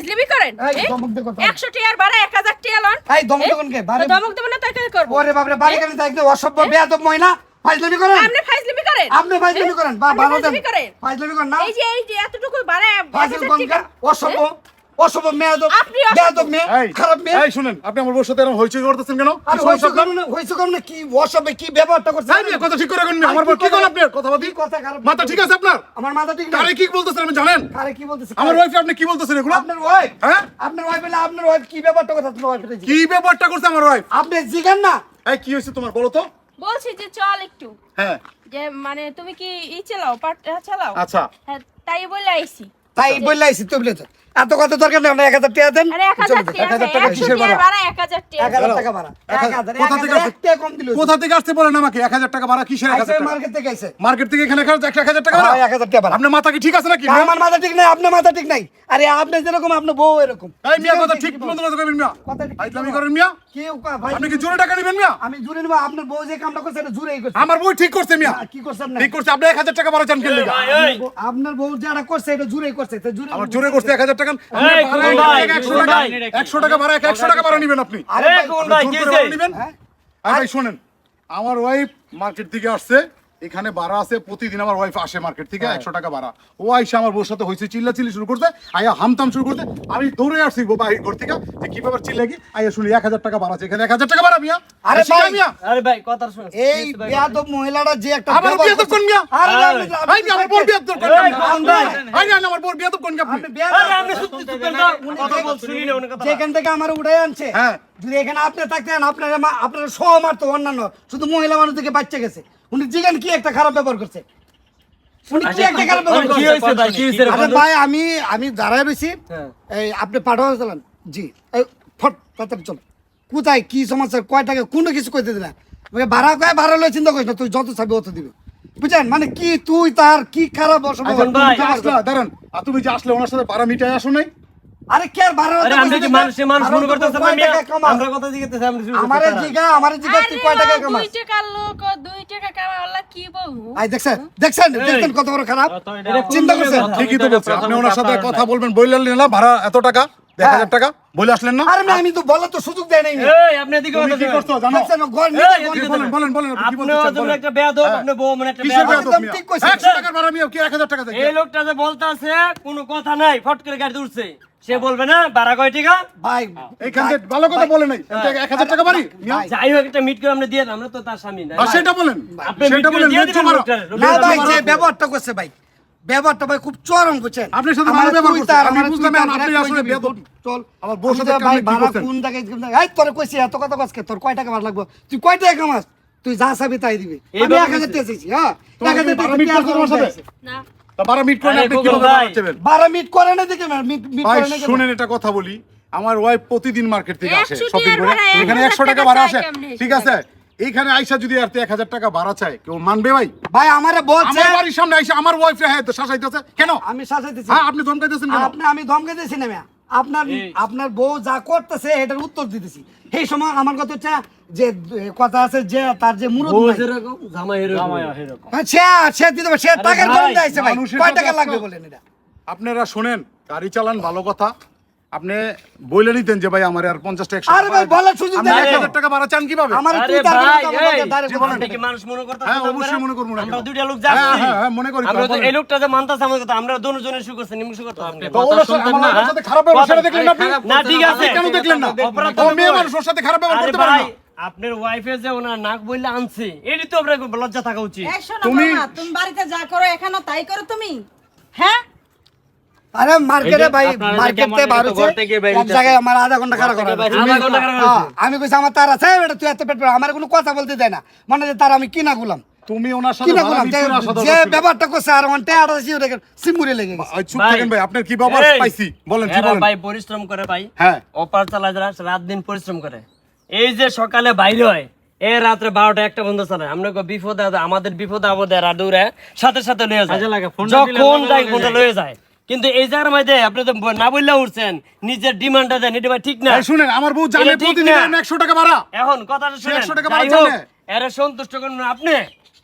ফাইজলিমি করেন। এই, এ? ধমক দিয়ে 100 টিয়ার ভাড়া 1000 টিয়া লন। এই, দমক এ? দেবেন কে? বারে- তো ধমক দেব তাই ওরে বাপরে বাড়ি অসভ্য বেয়াদব মহিলা। ফাইজলামি করেন। আপনি ফাইজলিমি করেন। আপনি ফাইজলামি করেন। বা ভালো দেন ফাইজলামি করেন। না। এই যে এই যে এতটুকু ভাড়া ফাইজল 1000 কোন অসভ্য। অসভ্য মেয়াদব বেয়াদব মেয়ে খারাপ মেয়ে। এই শুনেন আপনি আমার বউর সাথে এরকম হইচই করতেছেন কেন? আর কি হয়েছে সমস্যা আপনার? কারণে হয়েছে কারণে কি অসভ্য কি ব্যবহারটা করছে এই কথা ঠিক করে রাখুন আমার বউ কি করেন আপনি কথা বলি কথা খারাপ মাথা ঠিক আছে আপনার? আমার মাথা ঠিক কারে কি বলতেছেন আপনি জানেন? আরে কি বলতেছে আমার ওয়াইফ আপনি কি বলতেছেন এগুলো? আপনার ওয়াইফ হ্যাঁ? আপনার ওয়াইফ বলে আপনার ওয়াইফ কি ব্যাপারটা কথা ওয়াইফ কি ব্যাপারটা করছে আমার ওয়াইফ আপনি জিগান না। এই কি হয়েছে তোমার বলো তো? বলছি যে চল একটু। হ্যাঁ। যে মানে তুমি কি ই চালাও পাট চালাও? আচ্ছা। হ্যাঁ তাই বলে আইছি। তাই বললে আইছি তো বলে এত কথা দরকার নেই এক হাজার টাকা দেন আরে 1000 চলে যান। টিয়া এক হাজার টাকা কিসের ভাড়া? ভাড়া 1000 টিয়া এক হাজার টাকা ভাড়া কোথা থেকে কম দিল কোথা থেকে আসতে বলেন আমাকে এক হাজার টাকা ভাড়া কিসের এক হাজার মার্কেট থেকে মার্কেট থেকে এখানে খরচ এক হাজার টাকা ভাড়া হ্যাঁ, এক হাজার টাকা ভাড়া। আপনার মাথা কি ঠিক আছে নাকি আমার মাথা ঠিক নাই আপনার মাথা ঠিক নাই আরে আপনি যেরকম আপনার বউ এরকম এই মিয়া কথা ঠিক মতো কথা কইবেন মিয়া কথা ঠিক করেন মিয়া ভাই আপনি কি জোরে টাকা নেবেন মিয়া আমি জুড়ে নেব আপনার বউ যে কামটা করছে এটা জুড়েই করছে আমার বই ঠিক করছে মিয়া কি করছে আপনার ঠিক করছে আপনি এক হাজার টাকা ভাড়া চান কেন আপনার বউ- আপনার বউ যেটা করছে এটা জুড়েই করছে জুড়ে আমার জোরে করছে এক হাজার টাকা এই, একশো টাকা একশো টাকা ভাড়া একশো টাকা ভাড়া নিবেন আপনি। নিবেন হ্যাঁ? আর ভাই শোনেন। আমার ওয়াইফ মার্কেট থেকে আসছে। এখানে ভাড়া আছে প্রতিদিন আমার ওয়াইফ আসে মার্কেট থেকে হ্যাঁ। একশো টাকা ভাড়া। ও আইসা আমার বউর সাথে হয়েছে চিল্লা চিল্লি শুরু করতে আয়া হামতাম শুরু করতে আমি দৌড়ে আসছি বাহির ঘর থেকে যে কি ব্যাপার চিল্লা কি? আয়া শুনি এক হাজার টাকা ভাড়া আছে এখানে এক হাজার টাকা ভাড়া মিয়া। আরে ভাই, মিয়া। আরে ভাই কথা শুন এই বেয়াদব মহিলাটা যে একটা আমার বিয়াদব কোন মিয়া? আরে ভাই আমার বোর বিয়াদব কোন ভাই? ভাই আমার বোর বিয়াদব কোন আপনি আপনি আরে আপনি সত্যি চুপ কথা বল শুনি না কথা যেখান থেকে আমার উঠে আনছে হ্যাঁ। যদি এখানে আপনি থাকতেন আপনার আপনার সহ মারতো অন্যান্য শুধু মহিলা মানুষ থেকে বাচ্চা গেছে। উনি জিগান কি একটা খারাপ ব্যবহার করছে? উনি কি একটা খারাপ ব্যবহার কি হয়েছে ভাই? কি হয়েছে আরে ভাই আমি আমি দাঁড়ায় রয়েছি হ্যাঁ। এই আপনি পাঠাও চালান। জি। এই ফট তাড়াতাড়ি চল। কোথায় কি সমস্যা কয় টাকা কোনো কিছু কইতে ওকে ভাড়া কয় ভাড়া লয় চিন্তা করিস না তুই যত চাবি অত দিবে। বুঝছেন? মানে কি তুই তার কি খারাপ অসম্ভব? আসলা, দাঁড়ান। আর তুমি যে আসলে ওনার সাথে ভাড়া মিটাই আসো নাই? আরে কে আর ভাড়া আরে আমরা কি মানুষ মানুষ মনে করতেছ না মিয়া আমরা কথা জিজ্ঞেস আমরা শুরু আমারে জিগা আমারে জিগা তুই কয় টাকা কামাস? দুই লোক টাকা কামাই আল্লাহ কি বলব? আই দেখছেন? দেখছেন? দেখছেন কত বড় খারাপ? চিন্তা করছেন? ঠিকই তো বলছে আপনি ওনার সাথে কথা। বলবেন বললেন না ভাড়া এত টাকা? এক হাজার টাকা? বলে আসলেন না? আরে আমি তো বলার তো সুযোগ দেয় নাই। এই আপনি এদিকে কথা কি করছ জানো? বলেন বলেন বলেন আপনি কি আপনি বলেন। একটা বেয়াদব আপনার বউ মানে একটা বেয়াদব। ঠিক কইছেন। একশো টাকার ভাড়া মিয়া কি এক হাজার টাকা থেকে এই লোকটা যে বলতে আছে কোনো কথা নাই ফট করে গাড়ি উঠছে। সে বলবে না বাড়া কয় টাকা? ভাই এইখান থেকে ভালো কথা বলে নাই। এক হাজার টাকা বাড়ি যাই হোক একটা মিট করে আমরা দিয়ে আমরা তো তার স্বামী না? সেটা বলেন সেটা বলেন। না ভাই যে ব্যবহারটা করছে ভাই ব্যবহারটা ভাই খুব চরম বুঝছেন? আপনার সাথে ভালো ব্যবহার। আমি বুঝলাম আপনি আসলে চল আমার বউর সাথে তো ভাই ভাড়া কোন জায়গায় এই তোরে কইছি এত কথা কসকে তোর কয় টাকা ভাড়া লাগবে? তুই কয় টাকা কামাস? তুই যা চাবি তাই দিবি। আমি এক হাজার টাকা চাইছি হ্যাঁ? তোমার এক হাজার কি টাকা বারো মিনিট তোমার সাথে? না। বারো মিট করে আপনি কীভাবে ভাই। বারো মিনিট করে না দেখে মিট মিট ভাই করে না কেন? শুনেন এটা কথা বলি আমার ওয়াইফ প্রতিদিন মার্কেট থেকে আসে শপিং করে। এখানে একশো টাকা ভাড়া আসে। ঠিক আছে? এইখানে আইসা যদি আর এক হাজার টাকা ভাড়া চায় কেউ মানবে ভাই? ভাই আমারে বলছে আমার বাড়ির সামনে আইসা আমার ওয়াইফ হ্যাঁ শাসাইতেছে। কেন? আমি শাসাইতেছি। হ্যাঁ আপনি ধমকাইতেছেন কেন? আপনি আমি ধমকে দিয়েছি না মিয়া। আপনার আপনার বউ যা করতেছে এটার উত্তর দিতেছি। সেই সময় আমার কথা হচ্ছে যে কথা আছে যে তার যে মুরুদ এরকম। হ্যাঁ, সে সে দিতে সে টাকার গরম দিয়েছে ভাই। কয় টাকা লাগবে বলেন এটা? আপনারা শোনেন গাড়ি চালান ভালো কথা। আপনি বলে নিতেন যে ভাই আমার আর পঞ্চাশ টাকা আরে ভাই, বলার সুযোগ দেন। এক হাজার টাকা ভাড়া চান কীভাবে? আমার তুই তার কথা কথা আপনি কি মানুষ মনে করতেছেন হ্যাঁ, অবশ্যই মনে করব না আমরা দুইটা লোক হ্যাঁ, যাচ্ছি। হ্যাঁ, হ্যাঁ, মনে করি আমরা এই লোকটা যে মানতাছে কথা আমরা দুজনে করতে হবে। তো ওনার সাথে- আমার সাথে খারাপ ব্যবহার দেখলেন না আপনি? না ঠিক আছে। কেন দেখলেন না? অপরাধ তো মেয়ে। সাথে খারাপ ব্যবহার করতে না? আপনার ওয়াইফে যে ওনার নাক বললে আনছে এটি তো আপনার লজ্জা থাকা উচিত। তুমি- তুমি বাড়িতে যা করো এখানেও তাই করো তুমি? হ্যাঁ? আরে মার্কেটে ভাই মার্কেটে এক জায়গায় আমার আধা ঘণ্টা খারাপ করা হ্যাঁ। আমি কইছি আমার তার আছে বেটা তুই এত পেট আমার কোনো কথা বলতে দেয় না। মনে হয় তার আমি কিনা গুলাম। তুমি ওনার সাথে কিনা গুলাম যে ব্যাপারটা করছে আর সিমুরে লেগে গেছে। চুপ ভাই। থাকেন ভাই আপনার কি এই, পাইছি বলেন কি বলেন? ভাই পরিশ্রম করে ভাই। হ্যাঁ। অপার চালায় যারা রাত দিন পরিশ্রম করে। এই যে সকালে বাইরে হয় এ রাত্রে বারোটা একটা বন্ধ চালায়। আমরা বিপদে আমাদের বিপদে আপদে দৌড়ে সাথে সাথে লয়ে যায়। যখন যাই ফোনটা লয়ে যায়। কিন্তু এই জায়গার মধ্যে আপনি তো না বললে উঠছেন নিজের ডিমান্ডটা দেন এটা ঠিক না। শুনেন আমার বউ জানে প্রতিদিন না। একশো টাকা ভাড়া। এখন কথাটা শুনেন 100 টাকা ভাড়া জানে। এরা সন্তুষ্ট করুন আপনি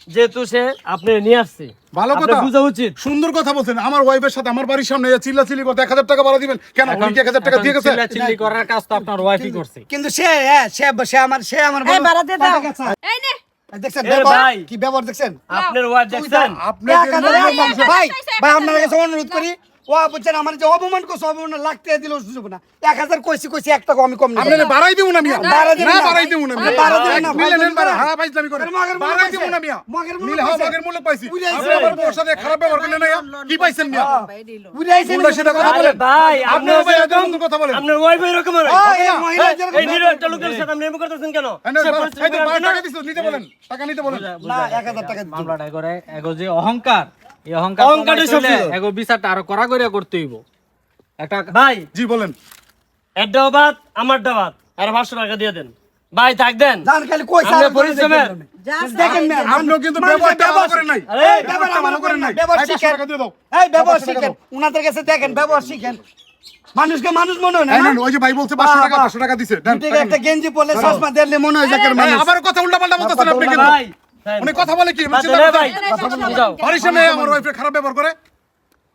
যেহেতু সে আপনি নিয়ে আসছে। ভালো কথা। বোঝা উচিত। সুন্দর কথা বলছেন। আমার ওয়াইফের সাথে আমার বাড়ির সামনে চিল্লা চিল্লি করতে এক হাজার টাকা ভাড়া দিবেন কেন? কি এক হাজার টাকা দিয়ে গেছে? চিল্লি করার কাজ তো আপনার ওয়াইফই করছে। কিন্তু সে হ্যাঁ সে সে আমার সে আমার এই, ভাড়া দিয়ে দাও। এই নে। দেখছেন ভাই। কি ব্যবহার দেখছেন? আপনার ওয়াইফ দেখছেন? আপনি ভাই ভাই, ভাই আপনার কাছে অনুরোধ করি ও বলছেন আমার যে অপমান করছে অপমান লাগতে দিল সুযোগ না। এক হাজার কইছি কইছি এক টাকা আমি কম বাড়াই দিব না মিয়া। বাড়াই দিবেন না না। বাড়াই দিব না মিয়া। বাড়াই দিবেন না, মিলে বাড়া দিবেন না। হ্যাঁ করে। বাড়াই দিব না মিয়া। মগের মূল্য মিলে হ্যাঁ। মগের পাইছি। আপনি আমার খারাপ ব্যবহার করলেন না কি পাইছেন মিয়া? বুঝে আইছেন সেটা কথা বলেন। ভাই আপনি এরকম কথা বলেন। আপনার ওয়াইফ এরকম হয়। এই মহিলা এই নিরো লোকের সাথে আপনি এরকম করতেছেন কেন? এই না, সে ভাই, পরিস্থিতি এই তো করে বারো আসছে না? টাকা দিছো, নিতে বলেন। টাকা নিতে বলেন। না এক হাজার টাকা মামলাটা করে এগো যে অহংকার এই সব এগো বিচারটা আরও কড়া করে করতে হইব। একটা ভাই জি বলেন। এর ডাবাত আমার ডাবাত আর পাঁচশো টাকা দিয়ে দেন। ভাই থাক দেন। জান খালি কইছে আমরা পরিশ্রমের- দেখেন না। দেখেন কিন্তু মানুষের ব্যবহারটা ভালো ব্যবহার- করেন নাই। এই ব্যবহার ভালো ভালো করেন নাই। ব্যবহার শিখেন। টাকা দিয়ে দাও। এই ব্যবহার শিখেন। উনাদের কাছে দেখেন ব্যবহার শিখেন। মানুষকে মানুষ মনে হয় না ওই যে ভাই বলছে পাঁচশো টাকা পাঁচশো টাকা দিছে টাকা একটা গেঞ্জি পরলে চশমা দেখলে মনে হয় মানুষ। আবার কথা উল্টা পাল্টা বলতেছেন আপনি কিন্তু ভাই উনি কথা বলে কি? বাড়ির সামনে আমার ওয়াইফের খারাপ ব্যবহার করে।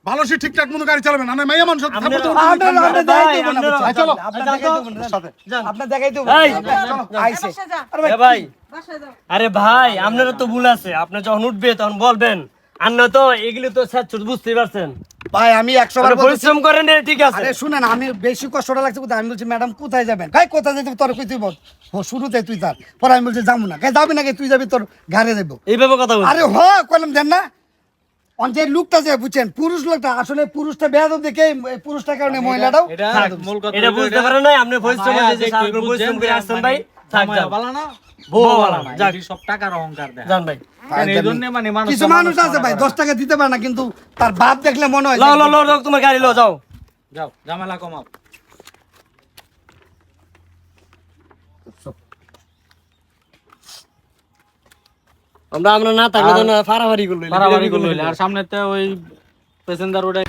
ভালো সে ঠিকঠাক মতো গাড়ি চালাবেন না। মাইয়া মানুষ? চলো। আপনার যান দেখাই তো। দেবো না। সাথে। যান। আপনার দেখাই দেবো এই, চলো, আইছে বাসায় যা। আরে ভাই আরে ভাই আপনারা তো ভুল আছে। আপনি যখন উঠবে তখন বলবেন আর না তো এগুলো তো স্যার বুঝতেই পারছেন। ভাই আমি একশো বার পরিশ্রম করেন ঠিক আছে। আরে শুনেন আমি বেশি কষ্টটা লাগছে কোথায়? আমি বলছি ম্যাডাম কোথায় যাবেন? ভাই কোথায় যেতে তোর কই তুই বল। ও শুরুতে তুই তার পরে আমি বলছি যাব না। কে যাবি না কে তুই যাবি তোর ঘাড়ে দেবো। এইভাবে কথা বলছি আরে হ কলম দেন না। অন যে লুকটা যে বুঝছেন পুরুষ লোকটা আসলে পুরুষটা বেয়াদব দেখে পুরুষটার কারণে মহিলাটাও এটা বুঝতে পারেন নাই আপনি পরিশ্রম করে যে দেখে পরিশ্রম করে আসছেন ভাই থাক বালা না, বউ বালা বালা না, না, সব টাকার অহংকার দেয় যান ভাই। মানে মানুষ কিছু মানুষ আছে ভাই দশ টাকা দিতে পারে না কিন্তু তার বাপ দেখলে মনে হয় যে- লও লও লও লও, তোমার গাড়ি লও যাও। যাও ঝামেলা কমাও। আমরা আমরা না থাকলে তো ফাড়াফাড়ি করল পারাবাড়ি গুলো আর সামনে তো ওই প্যাসেঞ্জার ওটা